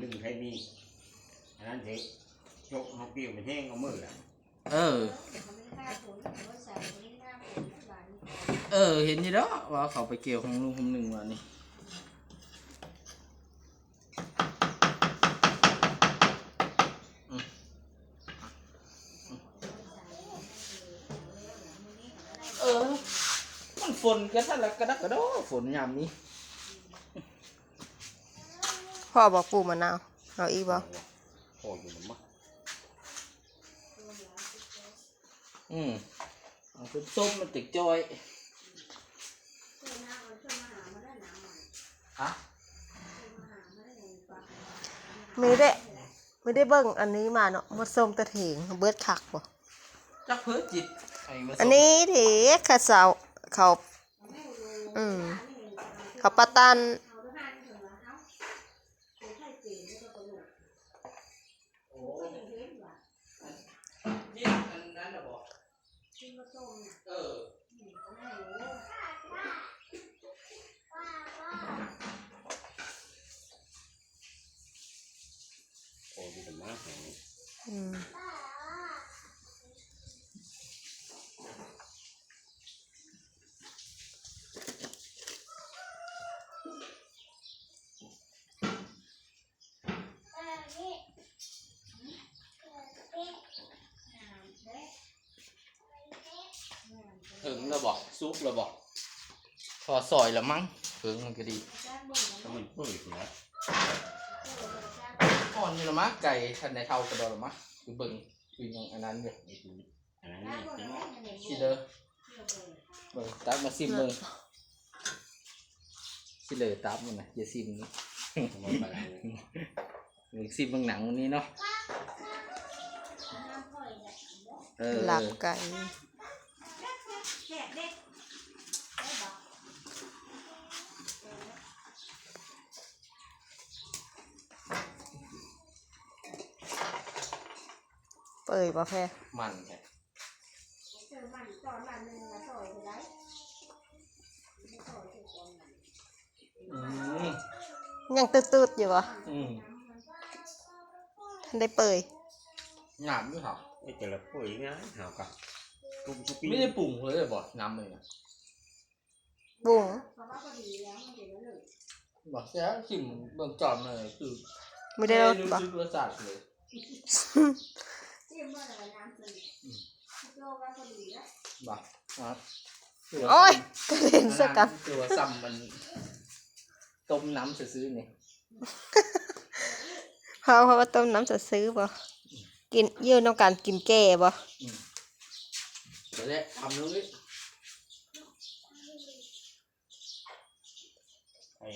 นี่อันนั้นสิยกเอาปิ้วไปแท่งเอามืออะเออ เออ เห็นอยู่แล้วว่าเขาไปเกี่ยวของลุงคนหนึ่งวันนี้เออ มันฝนกันท่านละกระดักกระโดดฝนยามนี้ พ่อบอกปลูกมะนาวเอาอีกบ่โอ้ยอยู่มั้งอืมเอาเป็นส้มมันติดจอยฮะไม่ได้ไม่ได้เบิ่งอันนี้มาเนาะมาส้มตะเถงเบิดคักบ่จักเพื่อจิตไอ้มาส้มอันนี้เถข้าเสาเขาอืมเขาปะตัน โอ้จิตอันนั้นน่ะบอกเออ โอ้ยอยู่มั้งแห่งนี้อืมถึงแล้วบอกซุกแล้วบอกพอซอยแล้วมั้งถึงมันก็ดี ถ้ามันเปื่อยนะ อ่อนอยู่และมั้งไก่ทันในเท่ากระโดดและมั้งคือเบิ่งคือยังอันนั้นอยู่ไอ้ตัวอันนั้นนี่จริงไหมสิเด้อเบิ่งตักมาซิมเบิ่งสิเลยตับมันน่ะอย่าซิมนี่มองไปแล้วนี่หรือซิมเบิ่งหนังวันนี้เนาะเออหลักไก่ เปิดบ่แพ้มันแท้อืมยังตืดๆอยู่บ่อืมทันได้เปิดหยาบด้วยครับไอ้แต่ละเปื่อยนะหาวกับตุ้มทุกปีไม่ได้ปรุงเลยบอกน้ำเลยนะบุ้งบอกแค่ชิมเบิ่งจอมเลยคือไม่ได้รสรู้บ่สึกรสชาติเลย บ่ครับโอ้ยกระเด็นสกันตัวซ้ำมันต้มน้ำซื้อๆนี่เพราะเพราะว่าต้มน้ำจะซื้อบ่กินเยื่อต้องการกินแก่บ่เดี๋ยวได้ทำนู้นไอ้